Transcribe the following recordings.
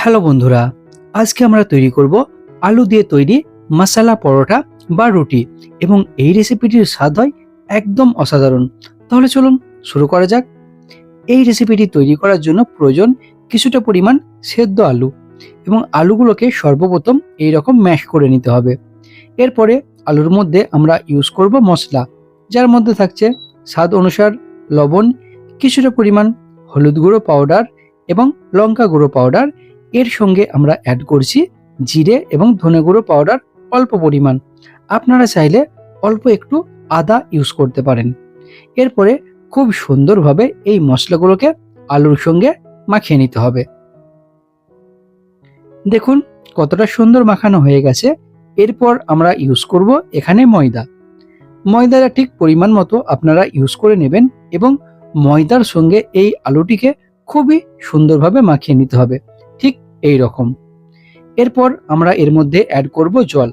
Hello বন্ধুরা, আজকে আমরা তৈরি করব আলু দিয়ে তৈরি মশালা পরোটা বা রুটি এবং এই রেসিপিটির স্বাদ হয় একদম অসাধারণ। তাহলে চলুন শুরু করা যাক। এই রেসিপিটি তৈরি করার জন্য প্রয়োজন কিছুটা পরিমাণ সেদ্ধ আলু এবং আলুগুলোকে সর্বপ্রথম এই রকম ম্যাশ করে নিতে হবে। এরপরে আলুর মধ্যে আমরা ইউজ করব মশলা, যার মধ্যে থাকছে স্বাদ অনুসার লবণ, কিছুটা পরিমাণ হলুদ গুঁড়ো পাউডার এবং লঙ্কা গুঁড়ো পাউডার এর সঙ্গে আমরা অ্যাড করছি জিরে এবং ধনে গুঁড়ো পাউডার অল্প পরিমাণ। আপনারা চাইলে অল্প একটু আদা ইউজ করতে পারেন। এরপরে খুব সুন্দরভাবে এই মশলাগুলোকে আলুর সঙ্গে মাখিয়ে নিতে হবে। দেখুন কতটা সুন্দর মাখানো হয়ে গেছে। এরপর আমরা ইউজ করব এখানে ময়দা। ময়দাটা ঠিক পরিমাণ মতো আপনারা ইউজ করে নেবেন এবং ময়দার সঙ্গে এই আলুটিকে খুবই সুন্দরভাবে মাখিয়ে নিতে হবে। এই রকম এরপর আমরা এর মধ্যে অ্যাড করব জল।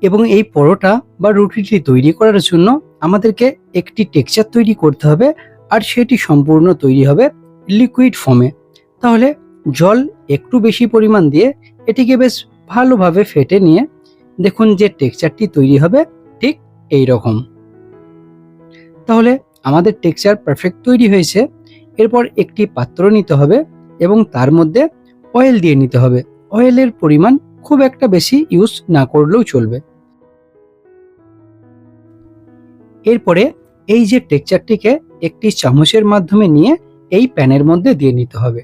এবং এই পরোটা বা রুটিটি তৈরি করার জন্য আমাদেরকে একটি টেক্সচার তৈরি করতে হবে আর সেটি সম্পূর্ণ তৈরি হবে লিকুইড ফর্মে তাহলে জল একটু বেশি পরিমাণ দিয়ে এটিকে বেশ ভালোভাবে ফেটে নিয়ে দেখুন যে টেক্সচারটি তৈরি হবে ঠিক এই রকম তাহলে আমাদের টেক্সচার পারফেক্ট তৈরি হয়েছে। এরপর একটি পাত্র নিতে হবে এবং তার মধ্যে অয়েল দিয়ে নিতে হবে। অয়েলের পরিমাণ খুব একটা বেশি ইউজ না করলেও চলবে। এরপরে এই যে টেক্সচারটিকে একটি চামচের মাধ্যমে নিয়ে এই প্যানের মধ্যে দিয়ে নিতে হবে।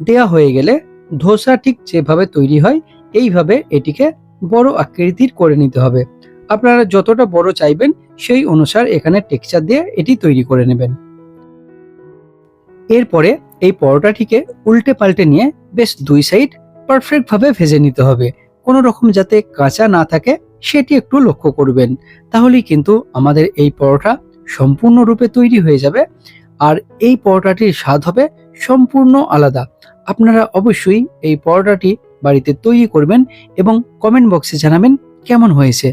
দেয়া হয়ে গেলে ধোসা ঠিক যেভাবে তৈরি হয়, এইভাবে এটিকে বড় আকৃতির করে নিতে হবে। আপনারা যতটা বড় চাইবেন সেই অনুসার এখানে টেক্সচার দিয়ে এটি তৈরি করে নেবেন। এরপরে এই পরোটাটিকে উল্টে পাল্টে নিয়ে বেশ দুই সাইড পারফেক্টভাবে ভেজে নিতে হবে। কোনো রকম যাতে কাঁচা না থাকে, সেটি একটু লক্ষ্য করবেন। তাহলেই কিন্তু আমাদের এই পরোটা সম্পূর্ণরূপে তৈরি হয়ে যাবে। আর এই পরোটাটির স্বাদ হবে সম্পূর্ণ আলাদা। আপনারা অবশ্যই এই পরোটাটি বাড়িতে তৈরি করবেন এবং কমেন্ট বক্সে জানাবেন কেমন হয়েছে।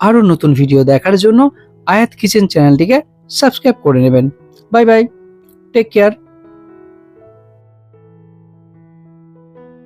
আরও নতুন ভিডিও দেখার জন্য আয়াত কিচেন চ্যানেলটিকে সাবস্ক্রাইব করে নেবেন। Bye bye take care